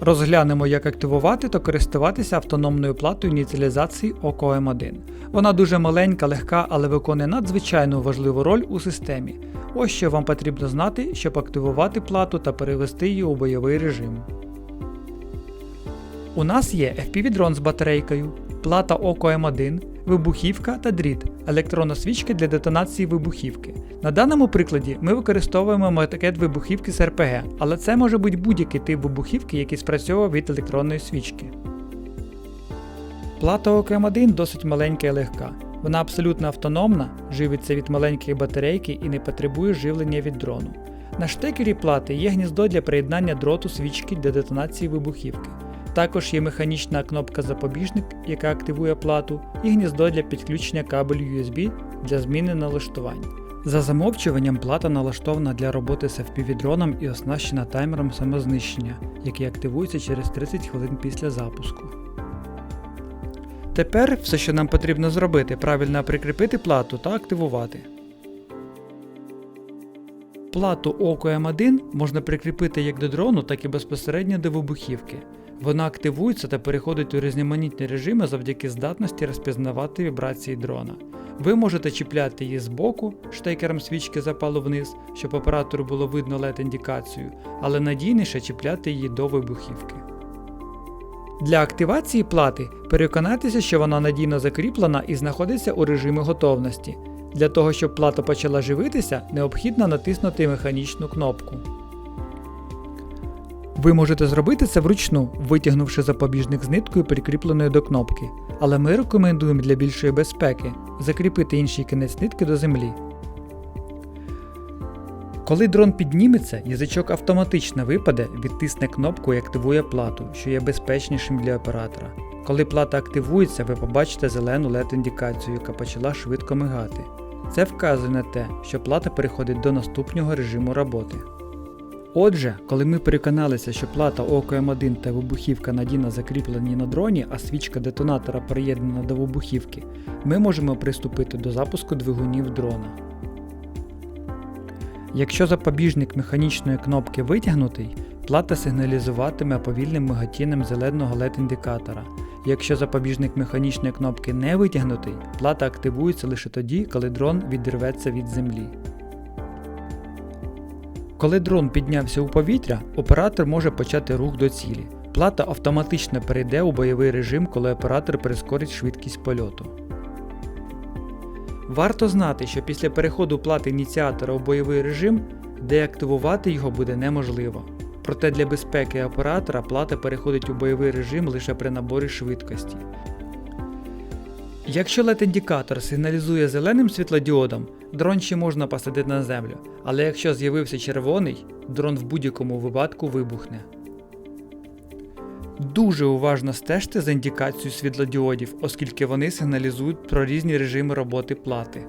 Розглянемо, як активувати та користуватися автономною платою ініціалізації OCOM1. Вона дуже маленька, легка, але виконує надзвичайно важливу роль у системі. Ось що вам потрібно знати, щоб активувати плату та перевести її у бойовий режим. У нас є FPV-дрон з батарейкою, плата OCOM1, вибухівка та дріт, електронна свічка для детонації вибухівки. На даному прикладі ми використовуємо макет вибухівки з РПГ, але це може бути будь-який тип вибухівки, який спрацьовує від електронної свічки. Плата OCM1 досить маленька і легка. Вона абсолютно автономна, живиться від маленької батарейки і не потребує живлення від дрону. На штекері плати є гніздо для приєднання дроту свічки для детонації вибухівки. Також є механічна кнопка запобіжник, яка активує плату, і гніздо для підключення кабелю USB для зміни налаштувань. За замовчуванням плата налаштована для роботи з FPV-дроном і оснащена таймером самознищення, який активується через 30 хвилин після запуску. Тепер все, що нам потрібно зробити, правильно прикріпити плату та активувати. Плату OCOM1 можна прикріпити як до дрону, так і безпосередньо до вибухівки. Вона активується та переходить у різноманітні режими завдяки здатності розпізнавати вібрації дрона. Ви можете чіпляти її з боку, штекером свічки запалу вниз, щоб оператору було видно LED індикацію, але надійніше чіпляти її до вибухівки. Для активації плати переконайтеся, що вона надійно закріплена і знаходиться у режимі готовності. Для того, щоб плата почала живитися, необхідно натиснути механічну кнопку. Ви можете зробити це вручну, витягнувши запобіжник з ниткою, прикріпленою до кнопки, але ми рекомендуємо для більшої безпеки закріпити інший кінець нитки до землі. Коли дрон підніметься, язичок автоматично випаде, відтисне кнопку і активує плату, що є безпечнішим для оператора. Коли плата активується, ви побачите зелену LED-індикацію, яка почала швидко мигати. Це вказує на те, що плата переходить до наступного режиму роботи. Отже, коли ми переконалися, що плата OCM1 та вибухівка надійно закріплені на дроні, а свічка детонатора приєднана до вибухівки, ми можемо приступити до запуску двигунів дрона. Якщо запобіжник механічної кнопки витягнутий, плата сигналізуватиме повільним миготінням зеленого LED-індикатора. Якщо запобіжник механічної кнопки не витягнутий, плата активується лише тоді, коли дрон відірветься від землі. Коли дрон піднявся у повітря, оператор може почати рух до цілі. Плата автоматично перейде у бойовий режим, коли оператор прискорить швидкість польоту. Варто знати, що після переходу плати ініціатора у бойовий режим деактивувати його буде неможливо. Проте для безпеки оператора плата переходить у бойовий режим лише при наборі швидкості. Якщо LED-індикатор сигналізує зеленим світлодіодом, дрон ще можна посадити на землю, але якщо з'явився червоний, дрон в будь-якому випадку вибухне. Дуже уважно стежте за індикацією світлодіодів, оскільки вони сигналізують про різні режими роботи плати.